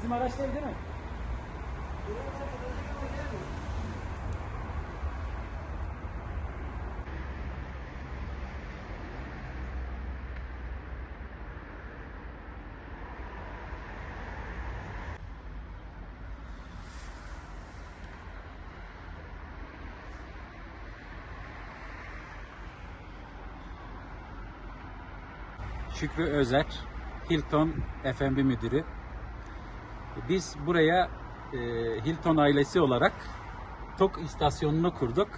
bizim araç değil değil mi? Şükrü Özer, Hilton F&B müdürü. Biz buraya e, Hilton ailesi olarak TOK istasyonunu kurduk.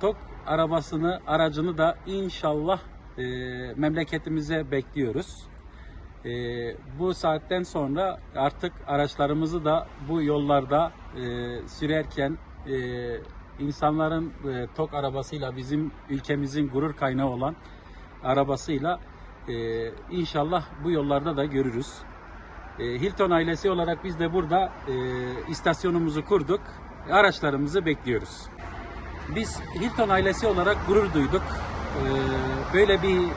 TOK arabasını, aracını da inşallah e, memleketimize bekliyoruz. E, bu saatten sonra artık araçlarımızı da bu yollarda e, sürerken e, insanların e, TOK arabasıyla bizim ülkemizin gurur kaynağı olan arabasıyla e, inşallah bu yollarda da görürüz. E, Hilton ailesi olarak biz de burada e, istasyonumuzu kurduk. Araçlarımızı bekliyoruz. Biz Hilton ailesi olarak gurur duyduk. E, böyle bir e,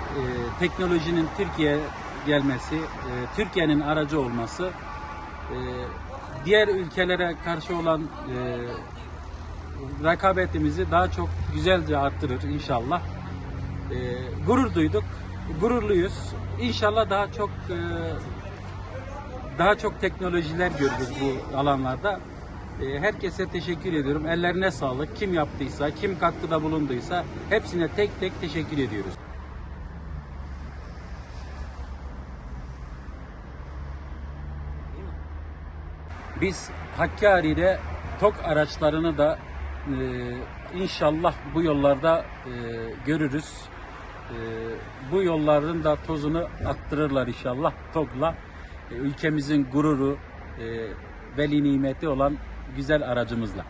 teknolojinin Türkiye gelmesi, e, Türkiye'nin aracı olması, diğer ülkelere karşı olan e, rekabetimizi daha çok güzelce arttırır inşallah. Gurur duyduk, gururluyuz. İnşallah daha çok daha çok teknolojiler görürüz bu alanlarda. E, herkese teşekkür ediyorum. Ellerine sağlık. Kim yaptıysa, kim katkıda bulunduysa hepsine tek tek teşekkür ediyoruz. Biz Hakkari'de TOK araçlarını da e, inşallah bu yollarda e, görürüz. E, bu yolların da tozunu attırırlar inşallah TOK'la. E, ülkemizin gururu, e, veli nimeti olan güzel aracımızla.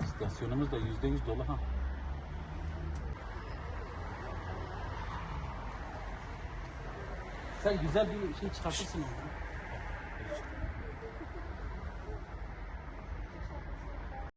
İstasyonumuz da yüzde yüz dolu ha. Sen güzel bir şey çıkartırsın.